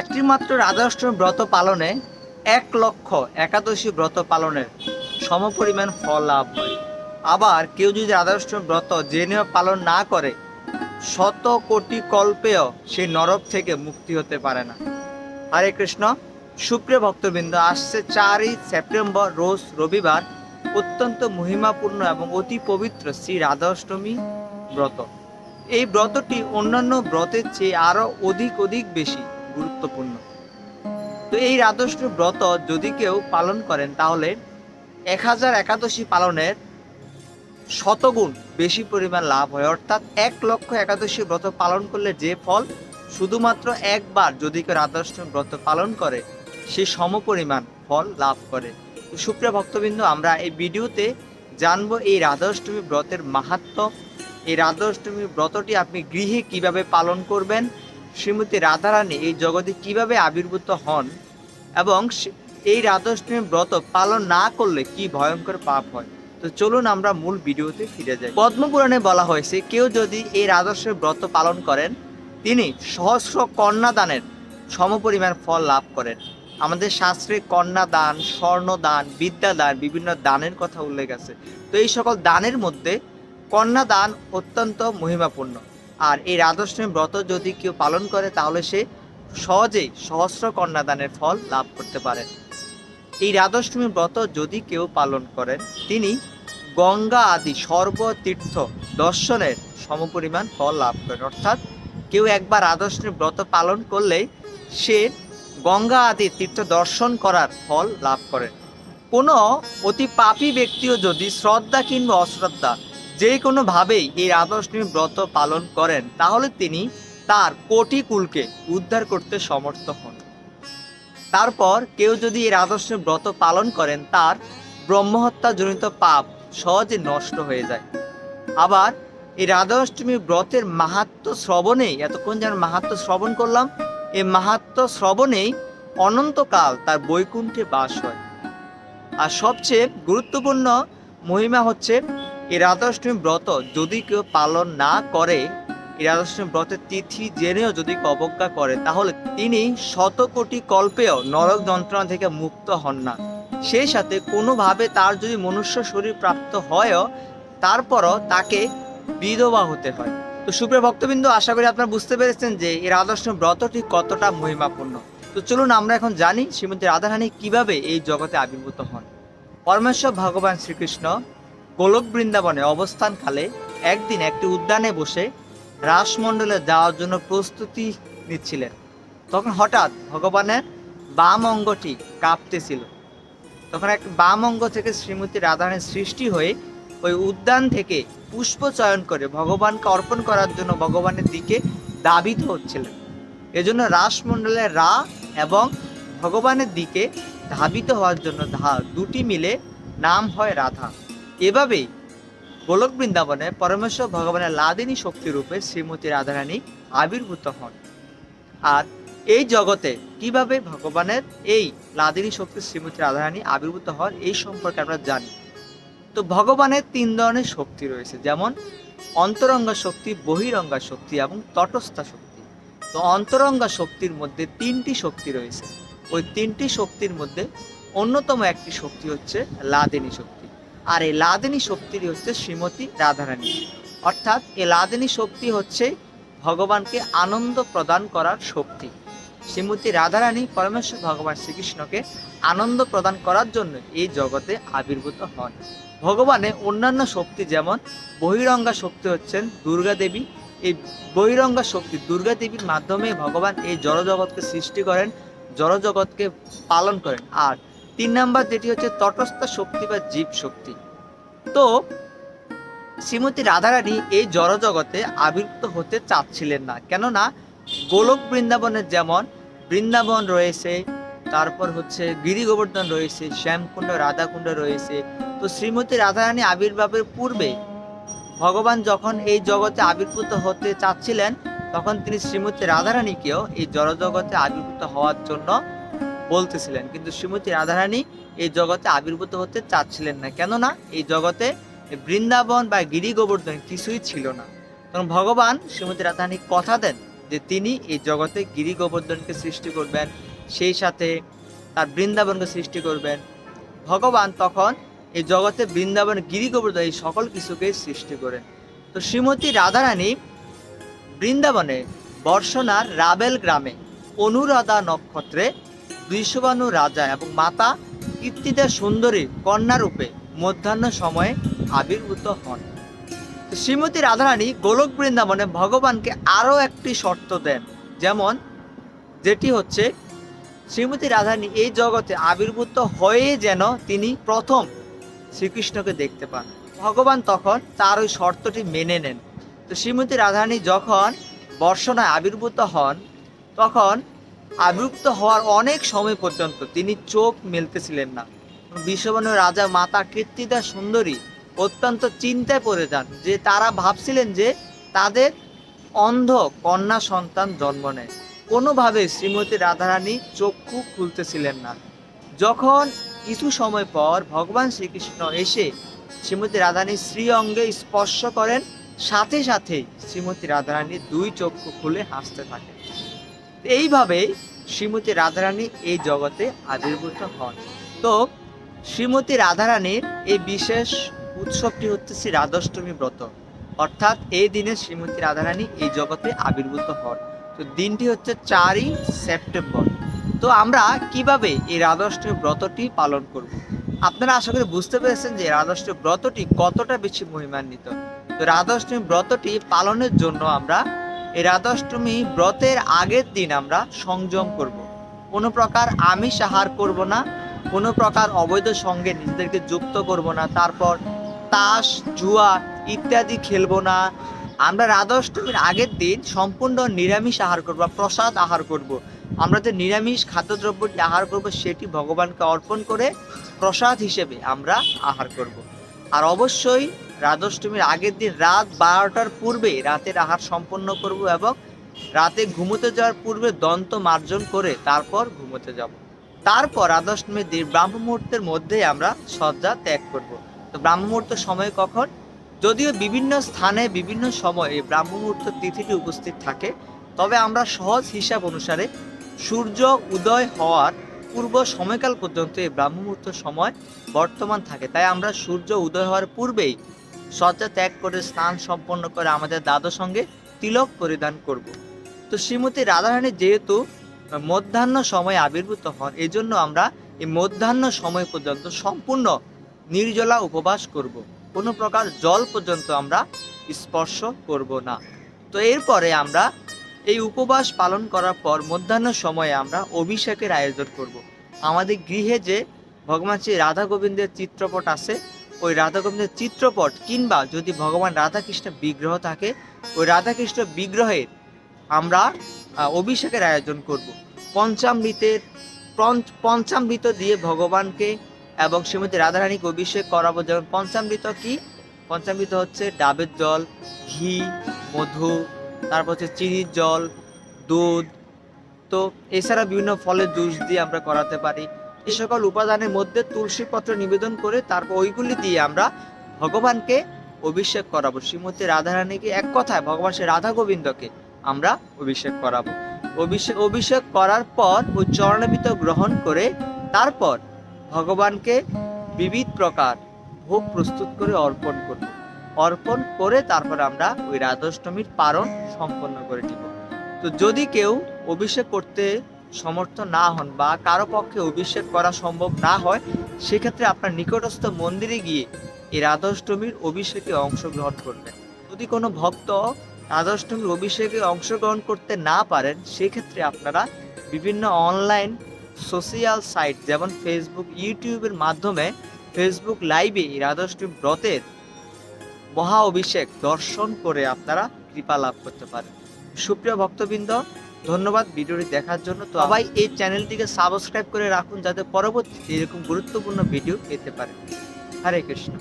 একটি মাত্র রাধাষ্টমী ব্রত পালনে এক লক্ষ একাদশী ব্রত পালনের সমপরিমাণ ফল লাভ হয়। আবার কেউ যদি রাধাষ্টমী ব্রত জেনেও পালন না করে, শত কোটি কল্পেও সেই নরক থেকে মুক্তি হতে পারে না। হরে কৃষ্ণ। সুপ্রিয় ভক্তবৃন্দ, আসছে চারই সেপ্টেম্বর, রোজ রবিবার অত্যন্ত মহিমাপূর্ণ এবং অতি পবিত্র শ্রী রাধাষ্টমী ব্রত। এই ব্রতটি অন্যান্য ব্রতের চেয়ে আরও অধিক অধিক বেশি। গুরুত্বপূর্ণ। তো এই রাধাষ্টমী ব্রত যদি কেউ পালন করেন, তাহলে এক হাজার একাদশী পালনের শতগুণ বেশি পরিমাণ লাভ হয়। অর্থাৎ এক লক্ষ একাদশী ব্রত পালন করলে যে ফল শুধুমাত্র একবার যদি কেউ রাধাষ্টমী ব্রত পালন করে, সে সমপরিমাণ ফল লাভ করে। সুপ্রিয় ভক্তবৃন্দ, আমরা এই ভিডিওতে জানব এই রাধাষ্টমী ব্রতের মাহাত্ম্য এই রাধাষ্টমী ব্রতটি আপনি গৃহে কীভাবে পালন করবেন শ্রীমতী রাধারানী এই জগতে কীভাবে আবির্ভূত হন এবং এই রাধাষ্টমী ব্রত পালন না করলে কি ভয়ঙ্কর পাপ হয়? তো চলুন আমরা মূল ভিডিওতে ফিরে যাই। পদ্মপুরাণে বলা হয়েছে, কেউ যদি এই রাধাষ্টমী ব্রত পালন করেন, তিনি সহস্র কন্যাদানের সমপরিমাণ ফল লাভ করেন। আমাদের শাস্ত্রে কন্যা দান স্বর্ণ দান বিদ্যা দান বিভিন্ন দানের কথা উল্লেখ আছে। তো এই সকল দানের মধ্যে কন্যা দান অত্যন্ত মহিমাপূর্ণ। আর এই রাধাষ্টমী ব্রত যদি কেউ পালন করে, তাহলে সে সহজেই সহস্র কন্যাদানের ফল লাভ করতে পারেন এই রাধাষ্টমী ব্রত যদি কেউ পালন করেন, তিনি গঙ্গা আদি সর্বতীর্থ দর্শনের সমপরিমাণ ফল লাভ করেন। অর্থাৎ কেউ একবার রাধাষ্টমী ব্রত পালন করলেই সে গঙ্গা আদি তীর্থ দর্শন করার ফল লাভ করেন। কোনো অতি পাপী ব্যক্তিও যদি শ্রদ্ধা কিংবা অশ্রদ্ধা যে কোনোভাবেই এই রাধাষ্টমী ব্রত পালন করেন, তাহলে তিনি তার কোটি কুলকে উদ্ধার করতে সমর্থ হন। তারপর কেউ যদি এই রাধাষ্টমী ব্রত পালন করেন, তার ব্রহ্মহত্যা জনিত পাপ সহজে নষ্ট হয়ে যায়। আবার এই রাধাষ্টমী ব্রতের মাহাত্ম শ্রবণেই, এতক্ষণ যেন মাহাত্ম শ্রবণ করলাম, এই মাহাত্ম শ্রবণেই অনন্তকাল তার বৈকুণ্ঠে বাস হয়। আর সবচেয়ে গুরুত্বপূর্ণ মহিমা হচ্ছে এই রাধাষ্টমী ব্রত যদি কেউ পালন না করে এই রাধাষ্টমী ব্রতের তিথি জেনেও যদি অবজ্ঞা করে, তাহলে তিনি শত কোটি কল্পেও নরক যন্ত্রণা থেকে মুক্ত হন না। সেই সাথে কোনোভাবে তার যদি মনুষ্য শরীর প্রাপ্ত হয়ও, তারপরও তাকে বিধবা হতে হয়। তো সুপ্রিয় ভক্তবৃন্দ, আশা করি আপনারা বুঝতে পেরেছেন যে এই রাধাষ্টমী ব্রতটি কতটা মহিমাপূর্ণ। তো চলুন আমরা এখন জানি শ্রীমতী রাধারানী কীভাবে এই জগতে আবির্ভূত হন। পরমেশ্বর ভগবান শ্রীকৃষ্ণ গোলক বৃন্দাবনে অবস্থানকালে একদিন একটি উদ্যানে বসে রাসমণ্ডলে যাওয়ার জন্য প্রস্তুতি নিচ্ছিলেন। তখন হঠাৎ ভগবানের বাম অঙ্গটি কাঁপতেছিল। তখন এক বাম অঙ্গ থেকে শ্রীমতী রাধারানীর সৃষ্টি হয়ে ওই উদ্যান থেকে পুষ্প চয়ন করে ভগবানকে অর্পণ করার জন্য ভগবানের দিকে দাবিত হচ্ছিলেন। এজন্য রাসমণ্ডলের রা এবং ভগবানের দিকে ধাবিত হওয়ার জন্য ধা দুটি মিলে নাম হয় রাধা। এভাবেই গোলক বৃন্দাবনে পরমেশ্বর ভগবানের লাদিনী শক্তি রূপে শ্রীমতী রাধারানী আবির্ভূত হন। আর এই জগতে কীভাবে ভগবানের এই লাদিনী শক্তি শ্রীমতী রাধারানী আবির্ভূত হন, এই সম্পর্কে আমরা জানি। তো ভগবানের তিন ধরনের শক্তি রয়েছে, যেমন অন্তরঙ্গা শক্তি, বহিরঙ্গা শক্তি এবং তটস্থা শক্তি। তো অন্তরঙ্গা শক্তির মধ্যে তিনটি শক্তি রয়েছে। ওই তিনটি শক্তির মধ্যে অন্যতম একটি শক্তি হচ্ছে লাদিনী শক্তি। আর এই লাদিনী শক্তিরই হচ্ছে শ্রীমতী রাধারানী। অর্থাৎ এই লাদিনী শক্তি হচ্ছে ভগবানকে আনন্দ প্রদান করার শক্তি। শ্রীমতী রাধারানী পরমেশ্বর ভগবান শ্রীকৃষ্ণকে আনন্দ প্রদান করার জন্য এই জগতে আবির্ভূত হন। ভগবানের অন্যান্য শক্তি যেমন বহিরঙ্গা শক্তি হচ্ছেন দুর্গা দেবী। এই বহিরঙ্গা শক্তি দুর্গা দেবীর মাধ্যমে ভগবান এই জড়জগৎকে সৃষ্টি করেন, জড়জগৎকে পালন করেন। আর তিন নাম্বার যেটি হচ্ছে তটস্থ শক্তি বা জীব শক্তি। তো শ্রীমতী রাধারানী এই জড়জগতে আবির্ভূত হতে চাচ্ছিলেন না। কেননা গোলক বৃন্দাবনের যেমন বৃন্দাবন রয়েছে, তারপর হচ্ছে গিরি গোবর্ধন রয়েছে, শ্যামকুণ্ড, রাধাকুণ্ড রয়েছে। তো শ্রীমতী রাধারানী আবির্ভাবের পূর্বে ভগবান যখন এই জগতে আবির্ভূত হতে চাচ্ছিলেন, তখন তিনি শ্রীমতী রাধারানীকেও এই জড়জগতে আবির্ভূত হওয়ার জন্য বলতেছিলেন। কিন্তু শ্রীমতী রাধারানী এই জগতে আবির্ভূত হতে চাচ্ছিলেন না। কেননা এই জগতে বৃন্দাবন বা গিরি গোবর্ধন কিছুই ছিল না। তখন ভগবান শ্রীমতী রাধারানী কথা দেন যে তিনি এই জগতে গিরি গোবর্ধনকে সৃষ্টি করবেন, সেই সাথে তার বৃন্দাবনকে সৃষ্টি করবেন। ভগবান তখন এই জগতে বৃন্দাবন গিরি গোবর্ধন এই সকল কিছুকে সৃষ্টি করেন। তো শ্রীমতী রাধারানী বৃন্দাবনে বর্ষনার রাবেল গ্রামে অনুরাধা নক্ষত্রে দুইশবানু রাজা এবং মাতা কীর্তিদা সুন্দরী কন্যারূপে মধ্যাহ্ন সময়ে আবির্ভূত হন। শ্রীমতী রাধারানী গোলক বৃন্দাবনে ভগবানকে আরও একটি শর্ত দেন, যেমন যেটি হচ্ছে, শ্রীমতী রাধারানী এই জগতে আবির্ভূত হয়ে যেন তিনি প্রথম শ্রীকৃষ্ণকে দেখতে পান। ভগবান তখন তার ওই শর্তটি মেনে নেন। তো শ্রীমতী রাধারানী যখন বর্ষনায় আবির্ভূত হন, তখন আবির্ভূত হওয়ার অনেক সময় পর্যন্ত তিনি চোখ মেলতেছিলেন না। বিশ্ববর্ণ রাজা মাতা কীর্তিদা সুন্দরী অত্যন্ত চিন্তায় পড়ে যান যে তারা ভাবছিলেন যে তাদের অন্ধ কন্যা সন্তান জন্ম নেয়। কোনোভাবে শ্রীমতী রাধারানী চক্ষু খুলতেছিলেন না। যখন কিছু সময় পর ভগবান শ্রীকৃষ্ণ এসে শ্রীমতী রাধারানীর শ্রী অঙ্গে স্পর্শ করেন, সাথে সাথেই শ্রীমতী রাধারানী দুই চক্ষু খুলে হাসতে থাকেন। এইভাবে শ্রীমতী রাধারানী এই জগতে আবির্ভূত হন। তো শ্রীমতী রাধারানীর এই বিশেষ উৎসবটি হচ্ছে শ্রী রাধাষ্টমী ব্রত। অর্থাৎ এই দিনে শ্রীমতী রাধারানী এই জগতে আবির্ভূত হন। তো দিনটি হচ্ছে চারই সেপ্টেম্বর। তো আমরা কীভাবে এই রাধাষ্টমী ব্রতটি পালন করব? আপনারা আশা করি বুঝতে পেরেছেন যে রাধাষ্টমী ব্রতটি কতটা বেশি মহিমান্বিত। তো রাধাষ্টমী ব্রতটি পালনের জন্য আমরা এই রাধাষ্টমী ব্রতের আগের দিন আমরা সংযম করব। কোনো প্রকার আমিষ আহার করব না, কোনো প্রকার অবৈধ সঙ্গে নিজেদেরকে যুক্ত করব না, তারপর তাস, জুয়া ইত্যাদি খেলব না। আমরা রাধাষ্টমীর আগের দিন সম্পূর্ণ নিরামিষ আহার করব প্রসাদ আহার করব। আমরা যে নিরামিষ খাদ্যদ্রব্যটি আহার করব সেটি ভগবানকে অর্পণ করে প্রসাদ হিসেবে আমরা আহার করব। আর অবশ্যই রাধাষ্টমীর আগের দিন রাত বারোটার পূর্বে রাতের আহার সম্পন্ন করব এবং রাতে ঘুমোতে যাওয়ার পূর্বে দন্ত মার্জন করে তারপর ঘুমোতে যাব। তারপর রাধাষ্টমীর দিন ব্রাহ্ম মুহূর্তের মধ্যেই আমরা শয্যা ত্যাগ করব। তো ব্রাহ্ম মুহূর্ত সময় কখন? যদিও বিভিন্ন স্থানে, বিভিন্ন সময়ে এই ব্রাহ্ম মুহূর্ত তিথিটি উপস্থিত থাকে, তবে আমরা সহজ হিসাব অনুসারে সূর্য উদয় হওয়ার পূর্ব সময়কাল পর্যন্ত এই ব্রাহ্ম মুহূর্ত সময় বর্তমান থাকে। তাই আমরা সূর্য উদয় হওয়ার পূর্বেই শয্যা ত্যাগ করে স্নান সম্পন্ন করে আমাদের দাদার সঙ্গে তিলক পরিধান করব। তো শ্রীমতী রাধারানী যেহেতু মধ্যাহ্ন সময় আবির্ভূত হন এই জন্য আমরা এই মধ্যাহ্ন সময় পর্যন্ত সম্পূর্ণ নির্জলা উপবাস করব। কোনো প্রকার জল পর্যন্ত আমরা স্পর্শ করব না। তো এরপরে আমরা এই উপবাস পালন করার পর মধ্যাহ্ন সময়ে আমরা অভিষেকের আয়োজন করব। আমাদের গৃহে যে ভগবান শ্রী রাধা গোবিন্দের চিত্রপট আছে ওই রাধা গোবিন্দের চিত্রপট কিংবা যদি ভগবান রাধাকৃষ্ণ বিগ্রহ থাকে, ওই রাধাকৃষ্ণ বিগ্রহের আমরা অভিষেকের আয়োজন করব। পঞ্চামৃতের পঞ্চ- পঞ্চামৃত দিয়ে ভগবানকে এবং শ্রীমতী রাধারানীকে অভিষেক করাবো। যেমন পঞ্চামৃত কি? পঞ্চামৃত হচ্ছে ডাবের জল, ঘি, মধু, তারপর হচ্ছে চিনির জল, দুধ। তো এছাড়া বিভিন্ন ফলের জুস দিয়ে আমরা করাতে পারি। এই সকল উপাদানের মধ্যে তুলসী পত্র নিবেদন করে তারপর ওইগুলি দিয়ে আমরা ভগবানকে অভিষেক করাবো। শ্রীমতী রাধারানীকে এক কথায় ভগবান শ্রী রাধা গোবিন্দকে আমরা অভিষেক করাবো। অভিষেক অভিষেক করার পর ওই চরণবিত গ্রহণ করে তারপর ভগবানকে বিবিধ প্রকার ভোগ প্রস্তুত করে অর্পণ করব। অর্পণ করে তারপর আমরা ওই রাধাষ্টমীর পারণ সম্পন্ন করে দিব তো যদি কেউ অভিষেক করতে সমর্থ না হন বা কারও পক্ষে অভিষেক করা সম্ভব না হয়, সেক্ষেত্রে আপনার নিকটস্থ মন্দিরে গিয়ে এই রাধাষ্টমীর অভিষেকে অংশগ্রহণ করবেন। যদি কোনো ভক্ত রাধাষ্টমীর অভিষেকে অংশগ্রহণ করতে না পারেন, সেক্ষেত্রে আপনারা বিভিন্ন অনলাইন সোশিয়াল সাইট যেমন ফেসবুক, ইউটিউবের মাধ্যমে ফেসবুক লাইভে রাধাষ্টমী ব্রতের মহা অভিষেক দর্শন করে আপনারা কৃপা লাভ করতে পারেন। সুপ্রিয় ভক্তবৃন্দ ধন্যবাদ ভিডিওটি দেখার জন্য। তো সবাই এই চ্যানেলটিকে সাবস্ক্রাইব করে রাখুন যাতে পরবর্তীতে এরকম গুরুত্বপূর্ণ ভিডিও পেতে পারেন। হরে কৃষ্ণ।